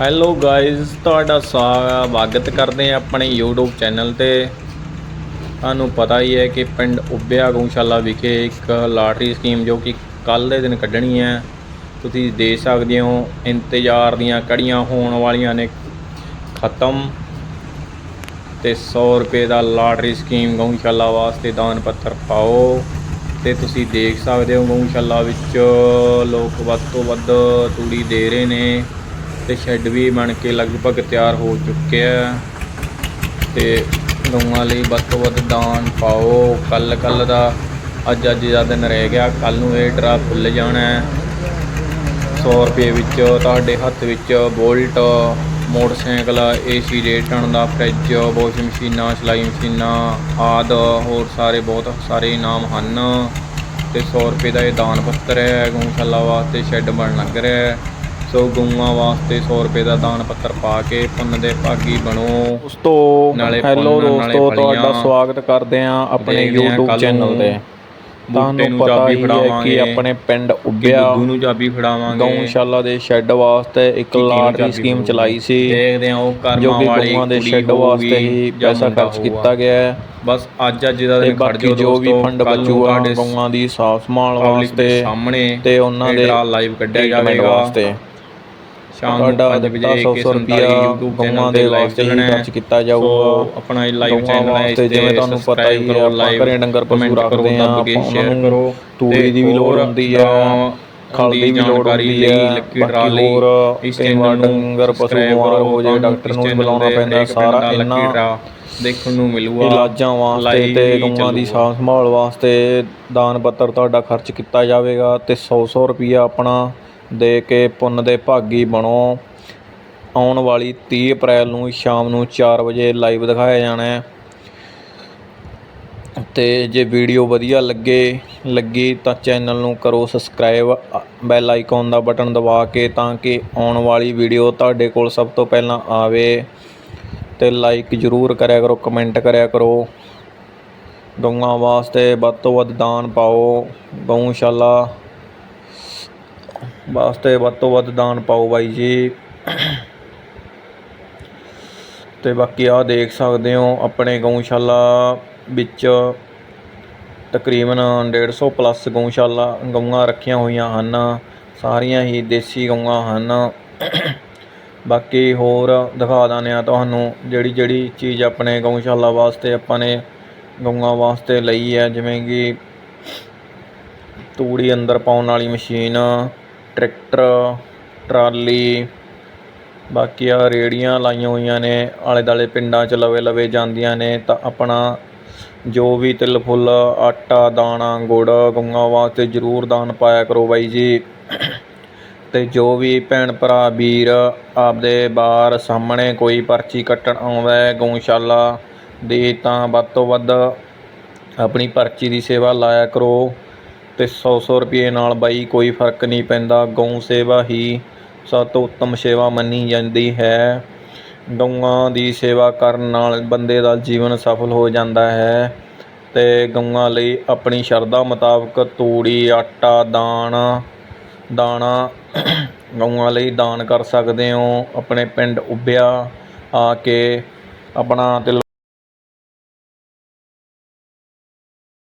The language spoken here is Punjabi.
ਹੈਲੋ ਗਾਇਜ਼ ਤੁਹਾਡਾ ਸਵਾਗਤ ਕਰਦੇ ਹਾਂ ਆਪਣੇ YouTube ਚੈਨਲ ਤੇ। ਤੁਹਾਨੂੰ ਪਤਾ ਹੀ ਹੈ ਕਿ ਪਿੰਡ ਉੱਬਿਆ ਗਊਸ਼ਾਲਾ ਵਿਖੇ ਇੱਕ ਲਾਟਰੀ ਸਕੀਮ ਜੋ ਕਿ ਕੱਲ ਦੇ ਦਿਨ ਕੱਢਣੀ ਹੈ। ਤੁਸੀਂ ਦੇਖ ਸਕਦੇ ਹੋ, ਇੰਤਜ਼ਾਰ ਦੀਆਂ ਕੜੀਆਂ ਹੋਣ ਵਾਲੀਆਂ ਨੇ ਖਤਮ। ਤੇ 100 ਰੁਪਏ ਦਾ ਲਾਟਰੀ ਸਕੀਮ ਗਊਸ਼ਾਲਾ ਵਾਸਤੇ ਦਾਨ ਪੱਤਰ ਪਾਓ। ਤੇ ਤੁਸੀਂ ਦੇਖ ਸਕਦੇ ਹੋ ਗਊਸ਼ਾਲਾ ਵਿੱਚ ਲੋਕ ਵੱਧ ਤੋਂ ਵੱਧ ਤੂੜੀ ਦੇ ਰਹੇ ਨੇ। ਤੇ ਸ਼ੈੱਡ ਵੀ ਬਣ ਕੇ ਲਗਭਗ ਤਿਆਰ ਹੋ ਚੁੱਕਿਆ ਹੈ ਤੇ ਗਊਆਂ ਲਈ ਵੱਧ ਤੋਂ ਵੱਧ ਦਾਨ ਪਾਓ। ਕੱਲ ਕੱਲ ਦਾ ਅੱਜ ਅੱਜ ਦਾ ਦਿਨ ਰਹਿ ਗਿਆ। ਕੱਲ ਨੂੰ ਇਹ ਡਰਾ ਖੁੱਲ ਜਾਣਾ ਹੈ। 100 ਰੁਪਏ ਵਿੱਚ ਤੁਹਾਡੇ ਹੱਥ ਵਿੱਚ ਬੋਲਟ, ਮੋਟਰਸਾਈਕਲ, ਏਸੀ, ਰੇਟਣ ਦਾ ਫਰਿੱਜ, ਵਾਸ਼ਿੰਗ ਮਸ਼ੀਨਾਂ, ਸਿਲਾਈ ਮਸ਼ੀਨਾਂ ਆਦ, ਹੋਰ ਸਾਰੇ ਬਹੁਤ ਸਾਰੇ ਇਨਾਮ ਹਨ। ਤੇ 100 ਰੁਪਏ ਦਾ ਇਹ ਦਾਨ ਪੱਤਰ ਹੈ। ਗਊਸ਼ਾਲਾ ਵਾਸਤੇ ਸ਼ੈੱਡ ਬਣ ਲੱਗ ਰਿਹਾ ਹੈ। ਸੋ ਗਊਆਂ ਵਾਸਤੇ 100 ਰੁਪਏ ਦਾ ਦਾਨ ਪੱਤਰ ਪਾ ਕੇ ਪੁੰਨ ਦੇ ਭਾਗੀ ਬਣੋ ਦੋਸਤੋ ਨਾਲੇ ਹੈਲੋ ਦੋਸਤੋ ਤੁਹਾਡਾ। ਸਵਾਗਤ ਕਰਦੇ ਹਾਂ ਆਪਣੇ YouTube ਚੈਨਲ ਤੇ ਤੁਹਾਨੂੰ ਨੂੰ ਪਤਾ ਚਾਬੀ ਫੜਾਵਾਂਗੇ। ਕਿ ਆਪਣੇ ਪਿੰਡ ਕਿ ਉੱਬਿਆ ਗੁੱਗੂ ਨੂੰ ਚਾਬੀ ਫੜਾਵਾਂਗੇ ਗਊਸ਼ਾਲਾ ਦੇ ਸ਼ੈੱਡ ਵਾਸਤੇ ਇੱਕ ਲਾਟਰੀ ਸਕੀਮ। ਚਲਾਈ ਸੀ ਦੇਖਦੇ ਹਾਂ ਉਹ ਕਰਮਾਂ ਜੋ ਵਾਲੀ ਗਊਆਂ ਦੇ ਸ਼ੈੱਡ ਵਾਸਤੇ ਹੀ ਜਾਂ ਪੈਸਾ ਖਰਚ। ਕੀਤਾ ਗਿਆ ਹੈ ਬਸ ਅੱਜ ਅੱਜ ਦਾ ਦਿਨ ਖੜ ਜਾਓ ਜੋ ਵੀ ਫੰਡ ਬਚੂਗਾ ਗਊਆਂ ਦੀ ਸਾਫ਼ ਸੰਭਾਲ ਵਾਸਤੇ ਸਾਹਮਣੇ ਤੇ ਉਹਨਾਂ ਦੇ ਲਾਈਵ ਕੱਢਿਆ ਜਾਵੇਗਾ ਵਾਸਤੇ ਸ਼ਾਮ ਨੂੰ ਤੁਹਾਡਾ 5 ਵਜੇ 100 AK47 ਰੁਪਿਆ YouTube ਗਊਆਂ ਚੈਨਲ ਦੇ ਤੇ ਲਾਈਵ ਚੱਲਣਾ ਹੈ ਕੀਤਾ ਜਾਊਗਾ ਆਪਣਾ ਇਹ ਲਾਈਵ ਚੈਨਲ ਹੈ ਵਾਸਤੇ ਜਿਵੇਂ ਤੁਹਾਨੂੰ ਪਤਾ ਹੀ ਹੈ ਆਪਾਂ ਘਰੇ ਡੰਗਰ ਪਸ਼ੂ ਰੱਖਦੇ ਉਹਨਾਂ ਸ਼ੇਅਰ ਕਰੋ ਤੂੜੀ ਦੀ ਵੀ ਲੋੜ ਹੁੰਦੀ ਹੈ ਖਲ ਦੀ ਵੀ ਲੋੜ ਹੁੰਦੀ ਹੈ ਲੱਕੀ ਡਰਾ ਲਈ ਇਸ ਚੈਨਲ ਨੂੰ ਡੰਗਰ ਪਸ਼ੂ ਬਿਮਾਰ ਕਰੋ, ਹੋ ਜਾਏ ਡਾਕਟਰ ਇਸ ਨੂੰ ਬੁਲਾਉਣਾ ਪੈਂਦਾ ਸਾਰਾ ਇਹਨਾਂ ਦੇਖਣ ਨੂੰ ਮਿਲੂਗਾ ਇਲਾਜਾਂ ਵਾਸਤੇ ਤੇ ਗਊਆਂ ਦੀ। ਸਾਂਭ ਸੰਭਾਲ ਵਾਸਤੇ ਦਾਨ ਪੱਤਰ ਤੁਹਾਡਾ ਖਰਚ ਕੀਤਾ ਜਾਵੇਗਾ ਤੇ 100-100 ਰੁਪਈਆ ਆਪਣਾ ਦੇ ਕੇ ਪੁੰਨ ਦੇ ਭਾਗੀ ਬਣੋ। ਆਉਣ ਵਾਲੀ 30 ਅਪ੍ਰੈਲ ਨੂੰ ਸ਼ਾਮ ਨੂੰ 4 ਵਜੇ ਲਾਈਵ ਦਿਖਾਇਆ ਜਾਣਾ ਹੈ। ਤੇ ਜੇ ਵੀਡੀਓ ਵਧੀਆ ਲੱਗੇ, ਲੱਗੀ ਤਾਂ ਚੈਨਲ ਨੂੰ ਕਰੋ ਸਬਸਕ੍ਰਾਈਬ, ਬੈਲ ਆਈਕਨ ਦਾ ਬਟਨ ਦਬਾ ਕੇ ਤਾਂ ਕਿ ਆਉਣ ਵਾਲੀ ਵੀਡੀਓ ਤੁਹਾਡੇ ਕੋਲ ਸਭ ਤੋਂ ਪਹਿਲਾਂ ਆਵੇ। ਤੇ ਲਾਈਕ ਜ਼ਰੂਰ ਕਰਿਆ ਕਰੋ ਕਮੈਂਟ ਕਰਿਆ ਕਰੋ। ਗਊਆਂ ਵਾਸਤੇ ਵੱਧ ਤੋਂ ਵੱਧ ਦਾਨ ਪਾਓ। ਗਊਸ਼ਾਲਾ ਵਾਸਤੇ ਵੱਧ ਤੋਂ ਵੱਧ ਦਾਨ ਪਾਓ ਬਾਈ ਜੀ। ਤੇ ਬਾਕੀ ਆ ਦੇਖ ਸਕਦੇ ਹੋ ਆਪਣੇ ਗਊਸ਼ਾਲਾ ਵਿੱਚ ਤਕਰੀਬਨ 150 ਪਲੱਸ ਗਊਸ਼ਾਲਾ ਗਊਆਂ ਰੱਖੀਆਂ ਹੋਈਆਂ ਹਨ। ਸਾਰੀਆਂ ਹੀ ਦੇਸੀ ਗਊਆਂ ਹਨ। ਬਾਕੀ ਹੋਰ ਦਿਖਾ ਦਿੰਦੇ ਆ ਤੁਹਾਨੂੰ ਜਿਹੜੀ ਜਿਹੜੀ ਚੀਜ਼ ਆਪਣੇ ਗਊਸ਼ਾਲਾ ਵਾਸਤੇ ਆਪਾਂ ਨੇ ਗਊਆਂ ਵਾਸਤੇ ਲਈ ਹੈ, ਜਿਵੇਂ ਕਿ ਤੂੜੀ ਅੰਦਰ ਪਾਉਣ ਵਾਲੀ ਮਸ਼ੀਨ ਟਰੈਕਟਰ, ਟਰਾਲੀ, ਬਾਕੀ ਆ ਰੇਹੜੀਆਂ ਲਾਈਆਂ ਹੋਈਆਂ ਨੇ ਆਲੇ ਦੁਆਲੇ ਪਿੰਡਾਂ ਚ ਲਵੇ ਲਵੇ ਜਾਂਦੀਆਂ ਨੇ, ਤਾਂ ਆਪਣਾ ਜੋ ਵੀ ਤਿਲ ਫੁੱਲ, ਆਟਾ, ਦਾਣਾ, ਗੁੜ ਗਊਆਂ ਵਾਸਤੇ ਜ਼ਰੂਰ ਦਾਨ ਪਾਇਆ ਕਰੋ ਬਾਈ ਜੀ। ਅਤੇ ਜੋ ਵੀ ਭੈਣ ਭਰਾ, ਵੀਰ, ਆਪਦੇ ਬਾਹਰ ਸਾਹਮਣੇ ਕੋਈ ਪਰਚੀ ਕੱਟਣ ਆਉਂਦਾ ਹੈ, ਗਊਸ਼ਾਲਾ ਦੀ, ਤਾਂ ਵੱਧ ਤੋਂ ਵੱਧ ਆਪਣੀ ਪਰਚੀ ਦੀ ਸੇਵਾ ਲਾਇਆ ਕਰੋ। ਤੇ 100-100 ਰੁਪਏ ਨਾਲ ਬਾਈ, ਕੋਈ ਫ਼ਰਕ ਨਹੀਂ ਪੈਂਦਾ। ਗਊ ਸੇਵਾ ਹੀ ਸਭ ਤੋਂ ਉੱਤਮ ਸੇਵਾ ਮੰਨੀ ਜਾਂਦੀ ਹੈ। ਗਊਆਂ ਦੀ ਸੇਵਾ ਕਰਨ ਨਾਲ ਬੰਦੇ ਦਾ ਜੀਵਨ ਸਫਲ ਹੋ ਜਾਂਦਾ ਹੈ ਤੇ ਗਊਆਂ ਲਈ ਆਪਣੀ ਸ਼ਰਧਾ ਮੁਤਾਬਕ ਤੂੜੀ, ਆਟਾ ਦਾਣਾ ਦਾਣਾ ਗਊਆਂ ਲਈ ਦਾਨ ਕਰ ਸਕਦੇ ਹੋ। ਆਪਣੇ ਪਿੰਡ ਉੱਭਿਆ ਆ ਕੇ ਆਪਣਾ ਤੇ